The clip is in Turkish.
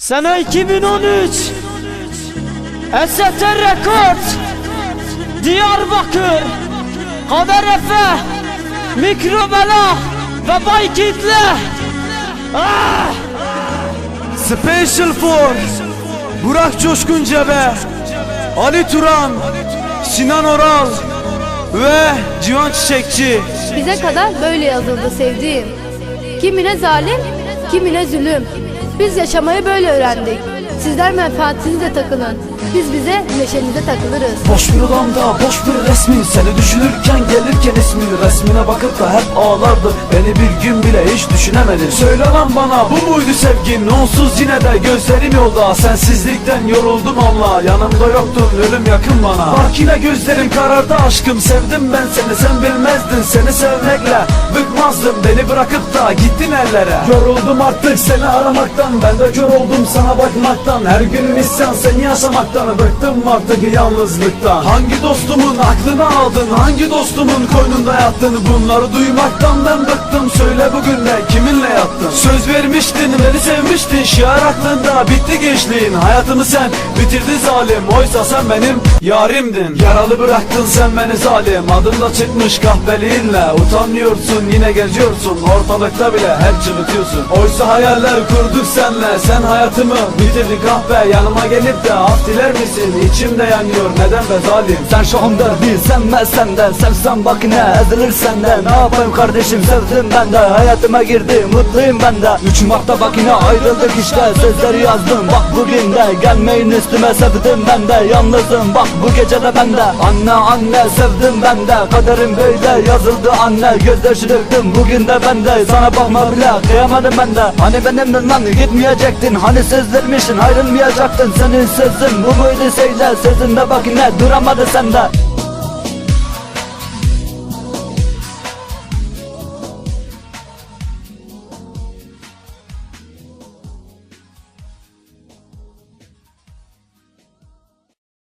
Sene 2013 ST Rekord Diyarbakır Kader Efe Mikrobela ve Bay Kitle ah! Special for Burak Coşkun Cebe Ali Turan Sinan Oral ve Civan Çiçekçi Bize kadar böyle yazıldı sevdiğim. Kimine zalim, kimine zulüm. Biz yaşamayı böyle öğrendik. Sizler menfaatinize takılın. Biz bize neşenize takılırız. Boş bir odamda boş bir resmin Seni düşünürken gelirken ismin Resmine bakıp da hep ağlardı Beni bir gün bile hiç düşünemedin. Söyle lan bana bu muydu sevgin Onsuz yine de gözlerim yolda. Sensizlikten yoruldum Allah Yanımda yoktun ölüm yakın bana. Bak yine gözlerim karardı aşkım. Sevdim ben seni sen bilmezdin. Seni sevmekle bıkmazdım. Beni bırakıp da gittin ellere. Yoruldum artık seni aramaktan. Ben de kör oldum sana bakmaktan. Her gün isyan seni yaşamaktan Bıktım artık yalnızlıktan. Hangi dostumun aklını aldın Hangi dostumun koynunda yattın? Bunları duymaktan ben bıktım Söyle bugün de kiminle yattın? Söz vermiştin beni sevmiştin Şiar aklında bitti gençliğin. Hayatımı sen bitirdin zalim Oysa sen benim yarimdin. Yaralı bıraktın sen beni zalim Adım da çıkmış kahveliğinle Utanmıyorsun yine geziyorsun Ortalıkta bile hep cıvıtıyorsun Oysa hayaller kurduk senle Sen hayatımı bitirdin kahve Yanıma gelip de af diler misin? İçimde yanıyor. Neden be zalim? Sen şahım derdi sevmezsen de Sevsem bak ne ezilirsen de Ne yapayım kardeşim? Sevdim ben de. Hayatıma girdi mutluyum ben de. Üç Mart'ta bak yine ayrıldık işte. Sözleri yazdım. Bak bugün de Gelmeyin üstüme. Sevdim ben de. Yalnızım. Bak bu gece de ben de. Anne anne sevdim ben de. Kaderim böyle yazıldı anne. Gözyaşı döktüm. Bugün de ben de. Sana bakma bile. Kıyamadım ben de. Hani benimle lan? Gitmeyecektin. Hani söz vermiştin ayrılmayacaktın. Senin sözün bu muydu söyle Sözünde bak yine duramadı sende